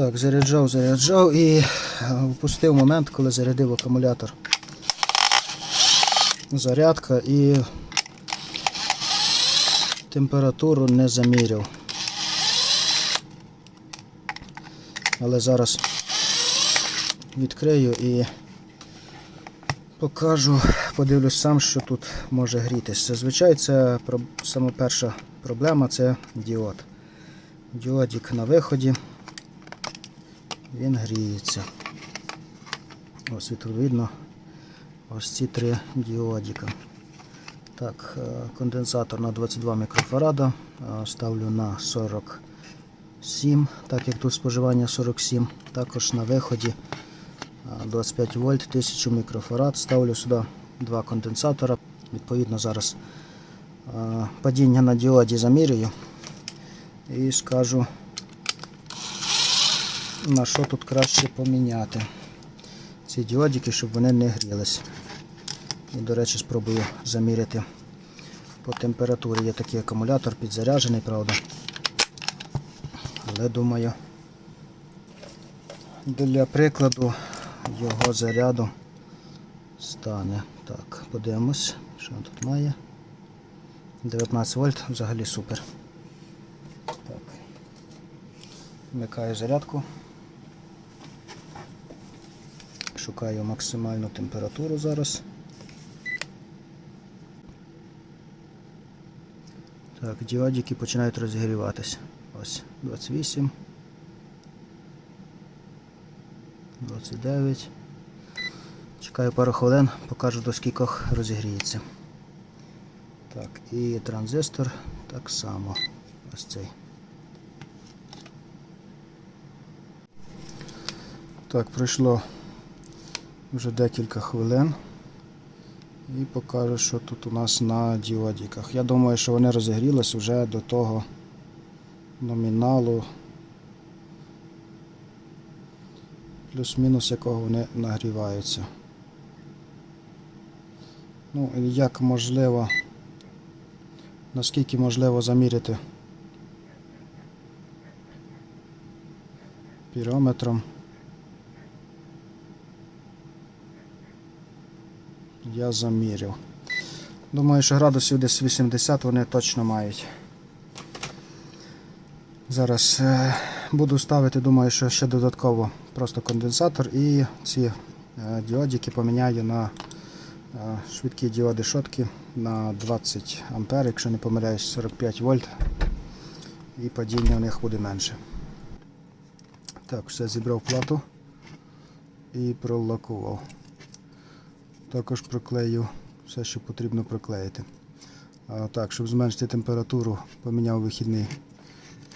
Так, заряджав, заряджав і е, впустив момент, коли зарядив акумулятор. Зарядка і температуру не заміряв. Але зараз відкрию і покажу, подивлюсь сам, що тут може грітись. Зазвичай це саме перша проблема це діод. Діодик на виході. Він гріється. Ось видно ось ці три діодика. Так, е, конденсатор на 22 мікрофарада. е, Ставлю на 47, так як тут споживання 47. Також на виході е, 25 вольт, 1000 мікрофарад. Ставлю сюди два конденсатора. Відповідно, зараз е, падіння на діоді замірюю і скажу на що тут краще поміняти ці діодики, щоб вони не грілись. І, до речі, спробую заміряти по температурі. Є такий акумулятор підзаряджений, правда. Але думаю, для прикладу його заряду стане. Так, подивимось, що тут має. 19 вольт, взагалі супер. Так. Вмикаю зарядку. Шукаю максимальну температуру зараз. Так, діодики починають розігріватись. Ось 28. 29. Чекаю пару хвилин, покажу до скількох розігріється. Так, і транзистор так само. Ось цей. Так, пройшло вже декілька хвилин. І покажу, що тут у нас на діодіках. Я думаю, що вони розігрілись вже до того номіналу, плюс-мінус якого вони нагріваються. Ну, як можливо, наскільки можливо заміряти пірометром. Я заміряв. Думаю, що градусів десь 80 вони точно мають. Зараз е, буду ставити, думаю, що ще додатково просто конденсатор і ці е, діодики поміняю на е, швидкі діоди шотки на 20 А, якщо не помиляюсь, 45 вольт. І падіння у них буде менше. Так, все зібрав плату і пролакував. Також проклею все, що потрібно проклеїти. А, так, щоб зменшити температуру, поміняв вихідний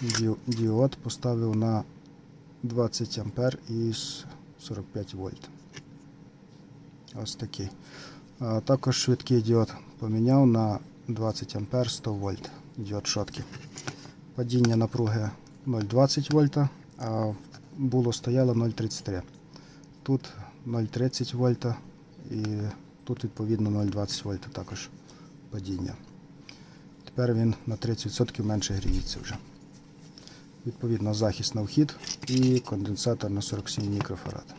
ді- діод, поставив на 20 А і 45 вольт. Ось такий. А, також швидкий діод поміняв на 20 А 100 вольт діод шотки. Падіння напруги 0,20 вольта, а було стояло 0,33. Тут 0,30 вольта і тут відповідно 0,20 вольта також падіння. Тепер він на 30% менше гріється вже. Відповідно, захист на вхід і конденсатор на 47 мікрофарад.